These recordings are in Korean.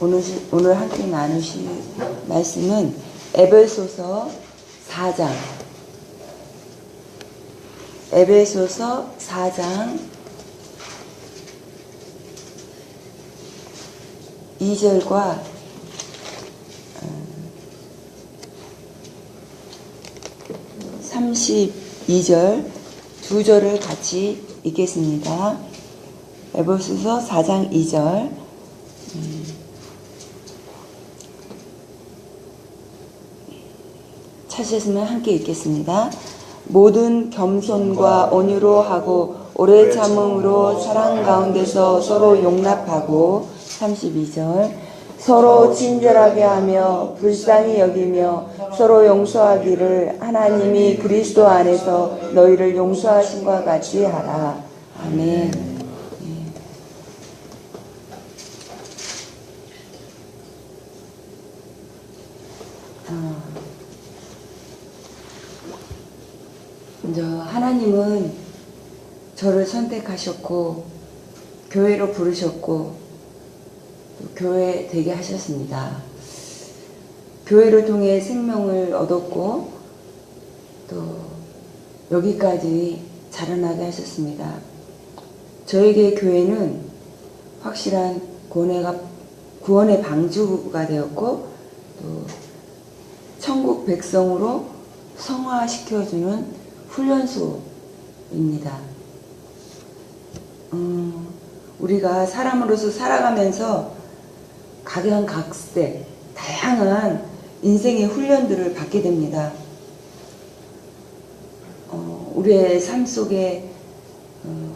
오늘, 시- 오늘 함께 나누실 말씀은 에베소서 4장. 에베소서 4장 2절과 32절 두 절을 같이 읽겠습니다. 에베소서 4장 2절 찾으시면 함께 읽겠습니다. 모든 겸손과 온유로 하고 오래 참음으로 사랑 가운데서 서로 용납하고 32절 서로 친절하게 하며 불쌍히 여기며 서로 용서하기를 하나님이 그리스도 안에서 너희를 용서하신 것 같이 하라. 아멘. 예. 아. 먼저 하나님은 저를 선택하셨고 교회로 부르셨고 또 교회 되게 하셨습니다. 교회를 통해 생명을 얻었고 또 여기까지 자라나게 하셨습니다. 저에게 교회는 확실한 구원의, 구원의 방주가 되었고 또 천국 백성으로 성화시켜주는 훈련소입니다. 음, 우리가 사람으로서 살아가면서 각양각색 다양한 인생의 훈련들을 받게 됩니다. 어, 우리의 삶 속에 어,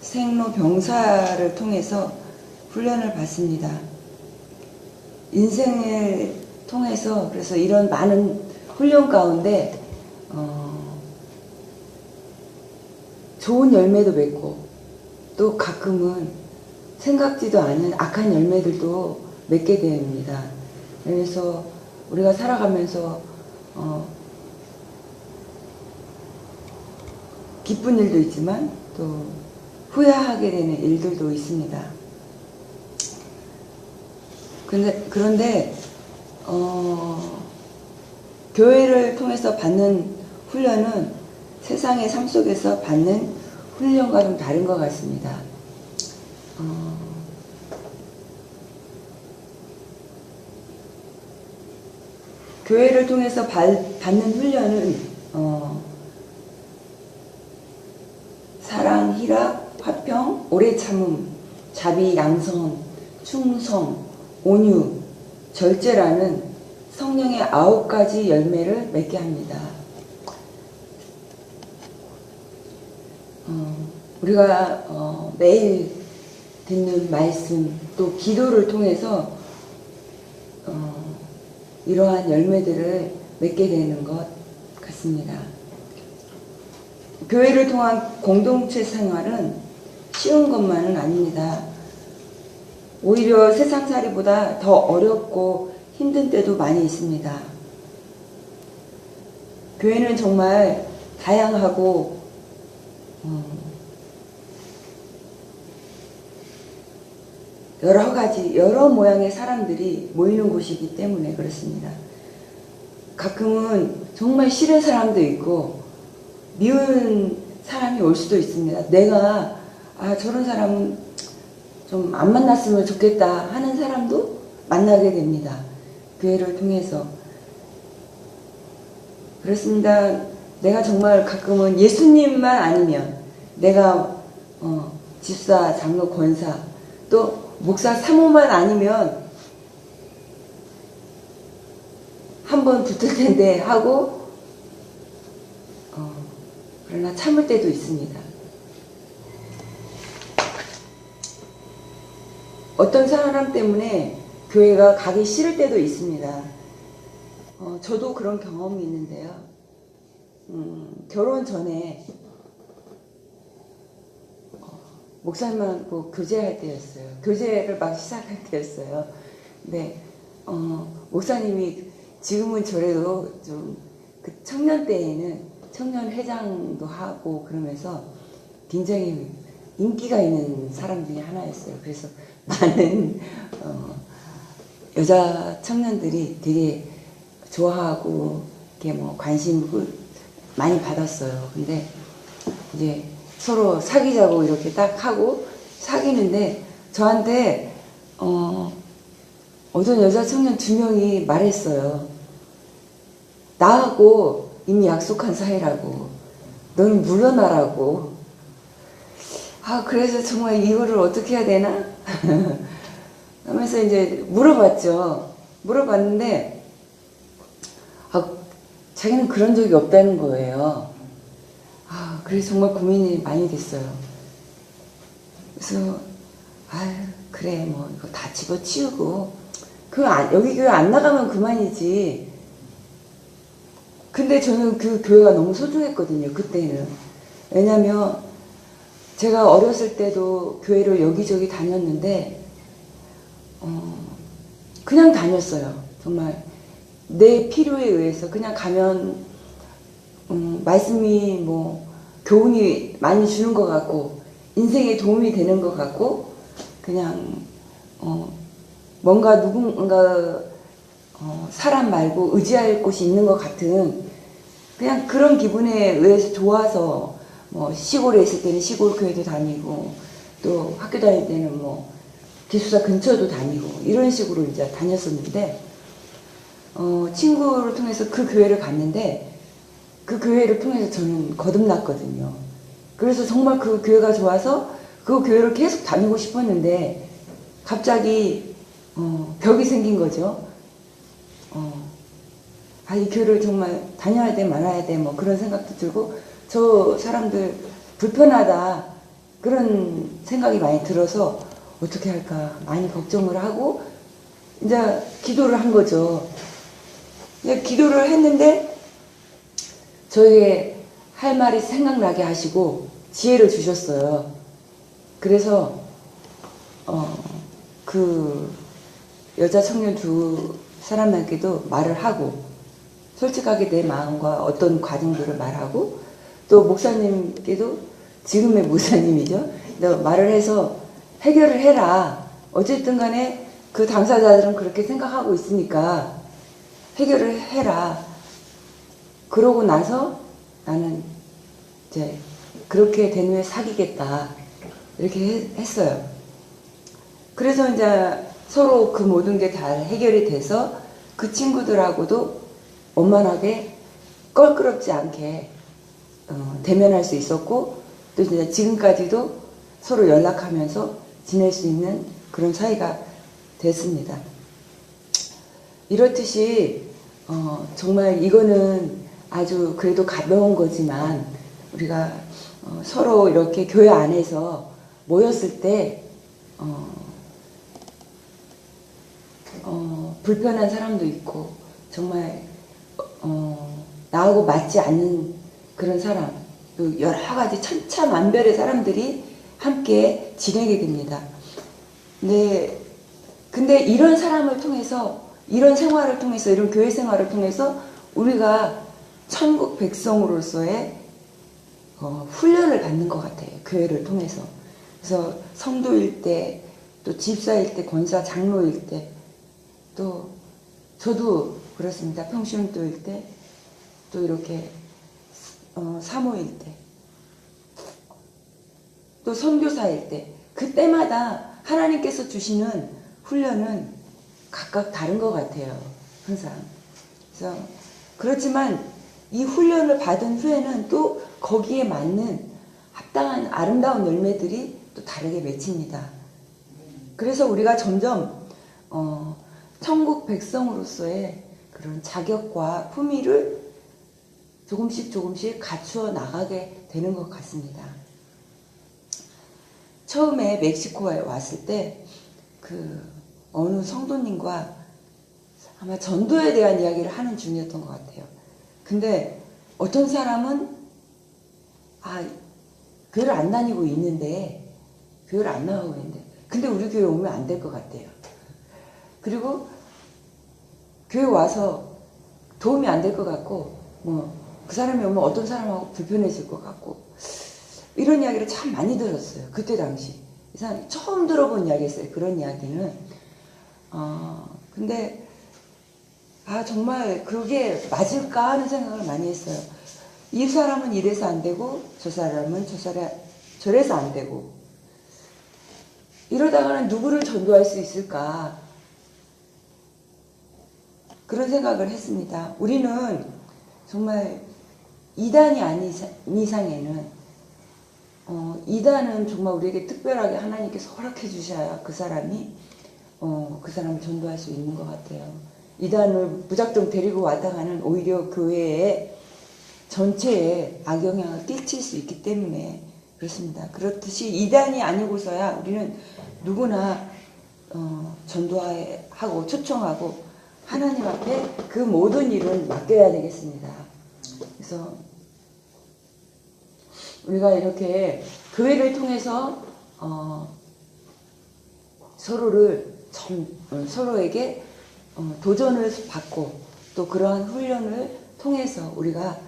생로병사를 통해서 훈련을 받습니다. 인생을 통해서 그래서 이런 많은 훈련 가운데 어, 좋은 열매도 맺고 또 가끔은 생각지도 않은 악한 열매들도 맺게 됩니다. 그래서 우리가 살아가면서 어, 기쁜 일도 있지만 또 후회하게 되는 일들도 있습니다. 근데, 그런데 어, 교회를 통해서 받는 훈련은 세상의 삶 속에서 받는 훈련과 좀 다른 것 같습니다. 어, 교회를 통해서 받, 받는 훈련은 어, 사랑, 희락, 화평, 오래 참음, 자비, 양성, 충성, 온유, 절제라는 성령의 아홉 가지 열매를 맺게 합니다. 어, 우리가 어, 매일 듣는 말씀 또 기도를 통해서 어, 이러한 열매들을 맺게 되는 것 같습니다. 교회를 통한 공동체 생활은 쉬운 것만은 아닙니다. 오히려 세상살이보다 더 어렵고 힘든 때도 많이 있습니다. 교회는 정말 다양하고 어, 여러 가지 여러 모양의 사람들이 모이는 곳이기 때문에 그렇습니다. 가끔은 정말 싫은 사람도 있고 미운 사람이 올 수도 있습니다. 내가 아 저런 사람은 좀안 만났으면 좋겠다 하는 사람도 만나게 됩니다. 교회를 통해서 그렇습니다. 내가 정말 가끔은 예수님만 아니면 내가 어, 집사, 장로, 권사 또 목사 사모만 아니면 한 번 붙을 텐데 하고 어, 그러나 참을 때도 있습니다. 어떤 사람 때문에 교회가 가기 싫을 때도 있습니다. 어, 저도 그런 경험이 있는데요. 음, 결혼 전에 어, 목사님하고 교제할 때였어요. 교제를 막 시작할 때였어요. 근데 어, 목사님이 지금은 저래도 좀 그 청년 때에는 청년 회장도 하고 그러면서 굉장히 인기가 있는 사람 중에 하나였어요. 그래서 많은 어, 여자 청년들이 되게 좋아하고 이렇게 뭐 관심을 많이 받았어요. 근데 이제 서로 사귀자고 이렇게 딱 하고 사귀는데 저한테 어 어떤 여자 청년 두 명이 말했어요. 나하고 이미 약속한 사이라고. 너는 물러나라고. 아, 그래서 정말 이거를 어떻게 해야 되나? 하면서 이제 물어봤죠. 물어봤는데, 아, 자기는 그런 적이 없다는 거예요. 아, 그래서 정말 고민이 많이 됐어요. 그래서, 아유, 그래, 뭐, 이거 다 집어치우고, 그, 안, 여기 교회 안 나가면 그만이지. 근데 저는 그 교회가 너무 소중했거든요, 그때는. 왜냐면, 제가 어렸을 때도 교회를 여기저기 다녔는데, 어, 그냥 다녔어요. 정말. 내 필요에 의해서 그냥 가면, 음, 말씀이 뭐, 교훈이 많이 주는 것 같고, 인생에 도움이 되는 것 같고, 그냥, 어, 뭔가 누군가, 어, 사람 말고 의지할 곳이 있는 것 같은, 그냥 그런 기분에 의해서 좋아서, 뭐, 시골에 있을 때는 시골 교회도 다니고, 또 학교 다닐 때는 뭐, 기숙사 근처도 다니고, 이런 식으로 이제 다녔었는데, 어, 친구를 통해서 그 교회를 갔는데, 그 교회를 통해서 저는 거듭났거든요. 그래서 정말 그 교회가 좋아서 그 교회를 계속 다니고 싶었는데, 갑자기, 어, 벽이 생긴 거죠. 어, 아, 이 교회를 정말 다녀야 돼, 말아야 돼, 뭐 그런 생각도 들고, 저 사람들 불편하다, 그런 생각이 많이 들어서, 어떻게 할까, 많이 걱정을 하고, 이제 기도를 한 거죠. 이제 기도를 했는데, 저에게 할 말이 생각나게 하시고, 지혜를 주셨어요. 그래서, 어, 그, 여자 청년 두 사람에게도 말을 하고, 솔직하게 내 마음과 어떤 과정들을 말하고, 또 목사님께도 지금의 목사님이죠. 너 말을 해서 해결을 해라. 어쨌든 간에 그 당사자들은 그렇게 생각하고 있으니까 해결을 해라. 그러고 나서 나는 이제 그렇게 된 후에 사귀겠다. 이렇게 해- 했어요. 그래서 이제 서로 그 모든 게 다 해결이 돼서 그 친구들하고도 원만하게 껄끄럽지 않게 어, 대면할 수 있었고 또 이제 지금까지도 서로 연락하면서 지낼 수 있는 그런 사이가 됐습니다. 이렇듯이 어, 정말 이거는 아주 그래도 가벼운 거지만 우리가 어, 서로 이렇게 교회 안에서 모였을 때 어, 어, 불편한 사람도 있고 정말 어, 나하고 맞지 않는 그런 사람 또 여러 가지 천차만별의 사람들이 함께 지내게 됩니다. 네, 근데 이런 사람을 통해서 이런 생활을 통해서 이런 교회 생활을 통해서 우리가 천국 백성으로서의 어, 훈련을 받는 것 같아요. 교회를 통해서. 그래서 성도일 때, 또 집사일 때, 권사 장로일 때, 또 저도 그렇습니다. 평신도일 때, 또 이렇게 어, 사모일 때, 또 선교사일 때, 그때마다 하나님께서 주시는 훈련은 각각 다른 것 같아요. 항상. 그래서 그렇지만 이 훈련을 받은 후에는 또 거기에 맞는 합당한 아름다운 열매들이 또 다르게 맺힙니다. 그래서 우리가 점점 어, 천국 백성으로서의 그런 자격과 품위를 조금씩 조금씩 갖추어 나가게 되는 것 같습니다. 처음에 멕시코에 왔을 때그 어느 성도님과 아마 전도에 대한 이야기를 하는 중이었던 것 같아요. 근데 어떤 사람은 아 교회를 안 다니고 있는데 교회를 안 나가고 있는데 근데 우리 교회 오면 안 될 것 같대요. 그리고 교회 와서 도움이 안 될 것 같고 뭐 그 사람이 오면 어떤 사람하고 불편해질 것 같고 이런 이야기를 참 많이 들었어요. 그때 당시 이 사람 처음 들어본 이야기였어요. 그런 이야기는 어 근데 아 정말 그게 맞을까 하는 생각을 많이 했어요. 이 사람은 이래서 안 되고 저 사람은 저 사람 저래서 안 되고 이러다가는 누구를 전도할 수 있을까 그런 생각을 했습니다. 우리는 정말 이단이 아닌 이상- 이상에는 어, 이단은 정말 우리에게 특별하게 하나님께서 허락해 주셔야 그 사람이 어, 그 사람을 전도할 수 있는 것 같아요. 이단을 무작정 데리고 왔다가는 오히려 교회에 전체에 악영향을 끼칠 수 있기 때문에 그렇습니다. 그렇듯이 이단이 아니고서야 우리는 누구나 어, 전도하고 초청하고 하나님 앞에 그 모든 일은 맡겨야 되겠습니다. 그래서 우리가 이렇게 교회를 통해서 어, 서로를 서로에게 어, 도전을 받고 또 그러한 훈련을 통해서 우리가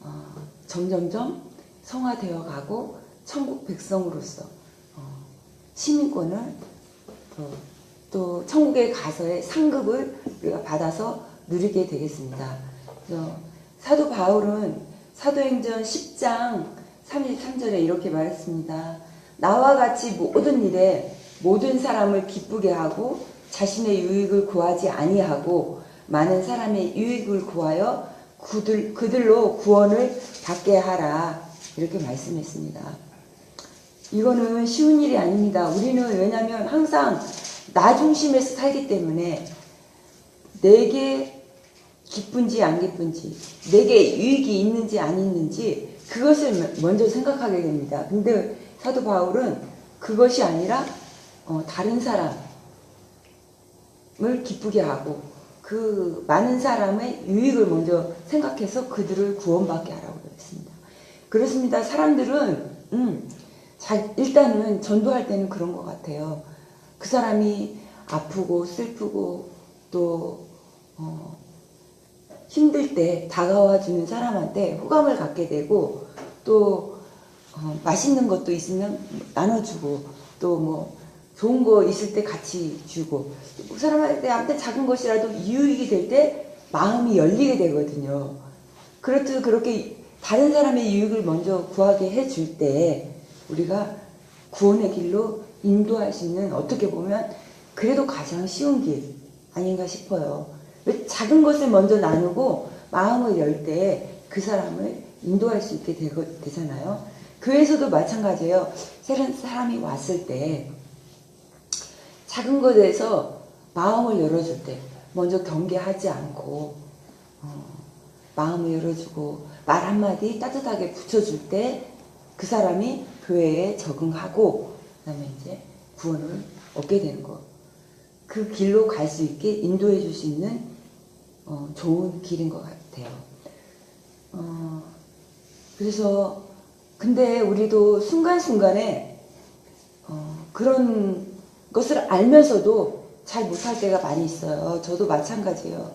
어, 점점점 성화되어 가고 천국 백성으로서 어, 시민권을 또, 또 천국에 가서의 상급을 우리가 받아서 누리게 되겠습니다. 그래서 사도 바울은 사도행전 10장 33절에 이렇게 말했습니다. 나와 같이 모든 일에 모든 사람을 기쁘게 하고 자신의 유익을 구하지 아니하고 많은 사람의 유익을 구하여 그들, 그들로 구원을 받게 하라 이렇게 말씀했습니다. 이거는 쉬운 일이 아닙니다. 우리는 왜냐하면 항상 나 중심에서 살기 때문에 내게 기쁜지 안 기쁜지, 내게 유익이 있는지 안 있는지 그것을 먼저 생각하게 됩니다. 근데 사도 바울은 그것이 아니라 어, 다른 사람을 기쁘게 하고 그 많은 사람의 유익을 먼저 생각해서 그들을 구원받게 하라고 그랬습니다. 그렇습니다. 사람들은 음, 자, 일단은 전도할 때는 그런 것 같아요. 그 사람이 아프고 슬프고 또 어, 힘들 때 다가와 주는 사람한테 호감을 갖게 되고 또 어, 맛있는 것도 있으면 나눠주고 또 뭐 좋은 거 있을 때 같이 주고 그 사람한테 작은 것이라도 유익이 될 때 마음이 열리게 되거든요. 그렇듯 그렇게 다른 사람의 유익을 먼저 구하게 해줄 때 우리가 구원의 길로 인도할 수 있는 어떻게 보면 그래도 가장 쉬운 길 아닌가 싶어요. 왜 작은 것을 먼저 나누고 마음을 열 때 그 사람을 인도할 수 있게 되잖아요. 교회에서도 마찬가지예요. 새로운 사람이 왔을 때 작은 것에서 마음을 열어줄 때 먼저 경계하지 않고 어, 마음을 열어주고 말 한마디 따뜻하게 붙여줄 때 그 사람이 교회에 적응하고 그다음에 이제 구원을 얻게 되는 거. 그 길로 갈 수 있게 인도해 줄 수 있는 어, 좋은 길인 것 같아요. 어, 그래서 근데 우리도 순간순간에 어, 그런 것을 알면서도 잘 못할 때가 많이 있어요. 저도 마찬가지예요.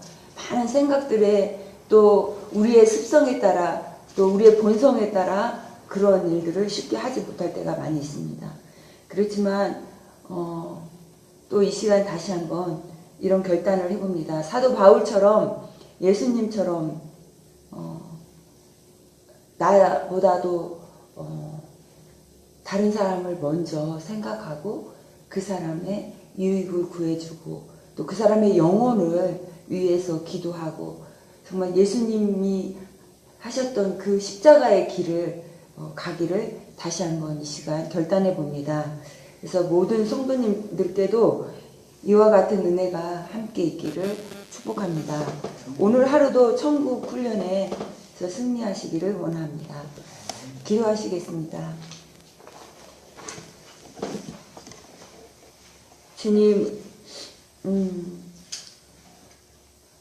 많은 생각들에 또 우리의 습성에 따라 또 우리의 본성에 따라 그런 일들을 쉽게 하지 못할 때가 많이 있습니다. 그렇지만 어, 또 이 시간 다시 한번 이런 결단을 해봅니다. 사도 바울처럼 예수님처럼 어, 나보다도 어, 다른 사람을 먼저 생각하고 그 사람의 유익을 구해주고 또 그 사람의 영혼을 위해서 기도하고 정말 예수님이 하셨던 그 십자가의 길을 어, 가기를 다시 한번 이 시간 결단해 봅니다. 그래서 모든 성도님들께도 이와 같은 은혜가 함께 있기를 축복합니다. 오늘 하루도 천국 훈련에서 승리하시기를 원합니다. 기도하시겠습니다. 주님, 음,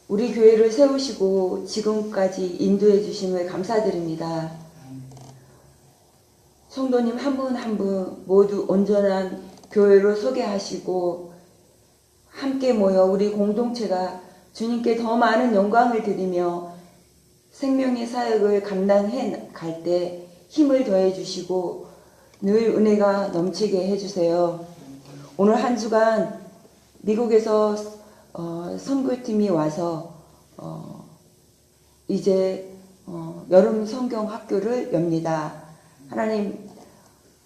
우리 교회를 세우시고 지금까지 인도해 주심을 감사드립니다. 성도님 한 분 한 분 모두 온전한 교회로 소개하시고 함께 모여 우리 공동체가 주님께 더 많은 영광을 드리며 생명의 사역을 감당해 갈 때 힘을 더해 주시고 늘 은혜가 넘치게 해 주세요. 오늘 한 주간 미국에서 어, 선교팀이 와서 어, 이제 어, 여름 성경 학교를 엽니다. 하나님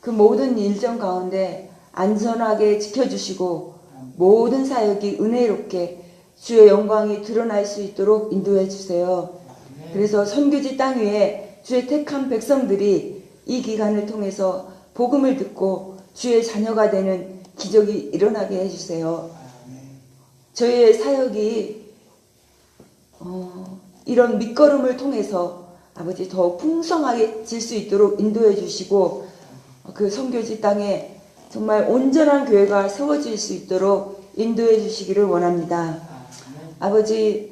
그 모든 일정 가운데 안전하게 지켜주시고 모든 사역이 은혜롭게 주의 영광이 드러날 수 있도록 인도해 주세요. 그래서 선교지 땅 위에 주의 택한 백성들이 이 기간을 통해서 복음을 듣고 주의 자녀가 되는 기적이 일어나게 해주세요. 저희의 사역이 어, 이런 밑거름을 통해서 아버지 더 풍성하게 질 수 있도록 인도해 주시고 그 선교지 땅에 정말 온전한 교회가 세워질 수 있도록 인도해 주시기를 원합니다. 아버지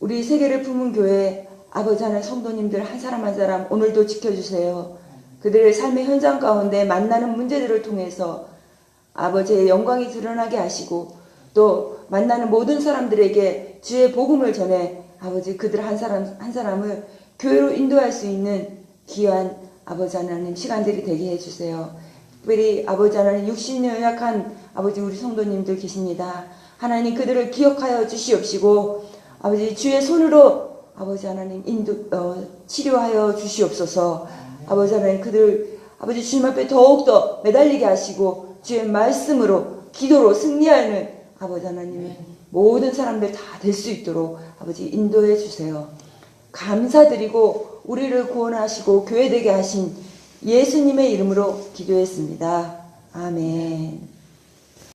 우리 세계를 품은 교회 아버지 하는 성도님들 한 사람 한 사람 오늘도 지켜주세요. 그들의 삶의 현장 가운데 만나는 문제들을 통해서 아버지의 영광이 드러나게 하시고 또 만나는 모든 사람들에게 주의 복음을 전해 아버지 그들 한 사람 한 사람을 교회로 인도할 수 있는 귀한 아버지 하나님 시간들이 되게 해주세요. 특별히 아버지 하나님 육신이 연약한 아버지 우리 성도님들 계십니다. 하나님 그들을 기억하여 주시옵시고 아버지 주의 손으로 아버지 하나님 인도 어, 치료하여 주시옵소서. 아버지 하나님 그들 아버지 주님 앞에 더욱더 매달리게 하시고 주의 말씀으로 기도로 승리하는 아버지 하나님 모든 사람들 다 될 수 있도록 아버지 인도해 주세요. 감사드리고 우리를 구원하시고 교회되게 하신 예수님의 이름으로 기도했습니다. 아멘.